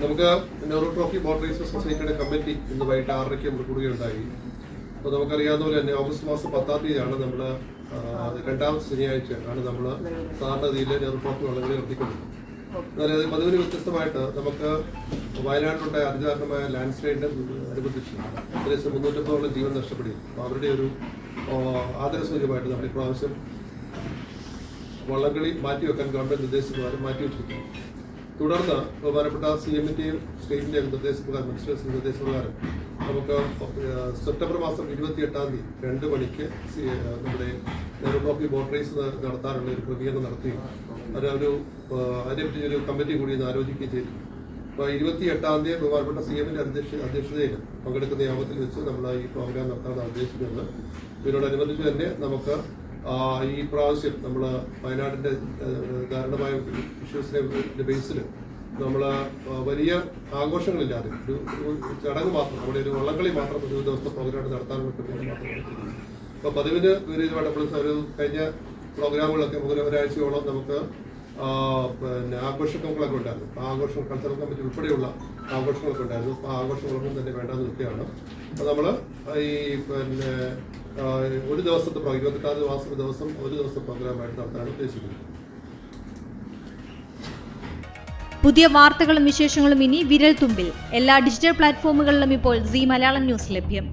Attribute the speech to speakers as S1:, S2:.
S1: നമുക്ക് Nehru trophy boat racer സൊസൈറ്റിയുടെ committee ഇന്ന് വൈകിട്ട് ആറരയ്ക്ക് നമ്മൾ അപ്പോൾ നമുക്കറിയാവുന്ന പോലെ തന്നെ ഓഗസ്റ്റ് മാസം പത്താം തീയതിയാണ് നമ്മൾ രണ്ടാം ശനിയാഴ്ച ആണ് നമ്മൾ സാധാരണഗതിയിൽ നെഹ്റു ട്രോഫി വള്ളംകളി നടത്തിക്കൊണ്ടത് എന്നാൽ അത് പതിവിന് വ്യത്യസ്തമായിട്ട് നമുക്ക് വയനാട്ടിലുണ്ടായ അതിദാരുണമായ ലാൻഡ് സ്ലൈഡിനെ അനുബന്ധിച്ച് ഏകദേശം മുന്നൂറ്റമ്പതോളം ജീവൻ നഷ്ടപ്പെടുകയും അപ്പോൾ അവരുടെ ഒരു ആദരസൂചകമായിട്ട് നമ്മൾ ഇപ്രാവശ്യം വള്ളംകളി മാറ്റിവെക്കാൻ ഗവൺമെന്റ് മാറ്റി മാറ്റിവെച്ചിരിക്കുന്നു. തുടർന്ന് ബഹുമാനപ്പെട്ട സി എമ്മിന്റെയും സ്റ്റേറ്റിന്റെയും നിർദ്ദേശപ്രകാരം മിനിസ്റ്റേഴ്സ് നിർദ്ദേശപ്രകാരം നമുക്ക് സെപ്റ്റംബർ മാസം ഇരുപത്തി എട്ടാം തീയതി രണ്ട് മണിക്ക് നമ്മുടെ നെഹ്റു ട്രോഫി ബോട്ട് റേസ് നടത്താനുള്ള ഒരു ക്രമീകരണം നടത്തുകയും അത് അതിനെപ്പറ്റി ഒരു കമ്മിറ്റി കൂടി ഇന്ന് ആലോചിക്കുകയും ചെയ്തു. അപ്പോൾ ഇരുപത്തി എട്ടാം തീയതി ബഹുമാനപ്പെട്ട സി എമ്മിന്റെ അധ്യക്ഷ അധ്യക്ഷതയിൽ പങ്കെടുക്കുന്ന യോഗത്തിൽ വെച്ച് നമ്മൾ ഈ പ്രോഗ്രാം നടത്താൻ ഉദ്ദേശിക്കുന്നത്. ഇതിനോടനുബന്ധിച്ച് തന്നെ നമുക്ക് ഈ പ്രാവശ്യം നമ്മൾ വയനാടിന്റെ കാരണമായ ഇഷ്യൂസിനെ ബേസിൽ നമ്മൾ വലിയ ആഘോഷങ്ങളില്ലാതെ ഒരു ചടങ്ങ് മാത്രം നമ്മുടെ ഒരു വള്ളംകളി മാത്രം ഒരു ദിവസത്തെ പ്രോഗ്രാം ക്രമീകരണം മാത്രമാണ് അപ്പോൾ പതിവിന് വിപരീതമായിട്ട് നമ്മൾ കഴിഞ്ഞ പ്രോഗ്രാമുകളൊക്കെ നമുക്ക് ഒരാഴ്ചയോളം നമുക്ക് പിന്നെ ആഘോഷങ്ങളൊക്കെ ഉണ്ടായിരുന്നു. ആ ആഘോഷങ്ങൾ കൾച്ചറൽ കമ്മിറ്റി ഉൾപ്പെടെയുള്ള ആഘോഷങ്ങളൊക്കെ ഉണ്ടായിരുന്നു. ആ ആഘോഷങ്ങളൊന്നും തന്നെ വേണ്ടാന്ന് വെക്കുകയാണ് അപ്പോൾ നമ്മൾ ഈ പിന്നെ ഒരു ദിവസത്തെ പ്രോഗ്രാം ഇരുപത്തെട്ടാം മാസം ദിവസം ഒരു ദിവസത്തെ പ്രോഗ്രാമായിട്ട് നടത്താനാണ് ഉദ്ദേശിക്കുന്നത്.
S2: പുതിയ വാർത്തകളും വിശേഷങ്ങളും ഇനി വിരൽ തുമ്പിൽ എല്ലാ ഡിജിറ്റൽ പ്ലാറ്റ്ഫോമുകളിലും ഇപ്പോൾ സി മലയാളം ന്യൂസ് ലഭ്യം.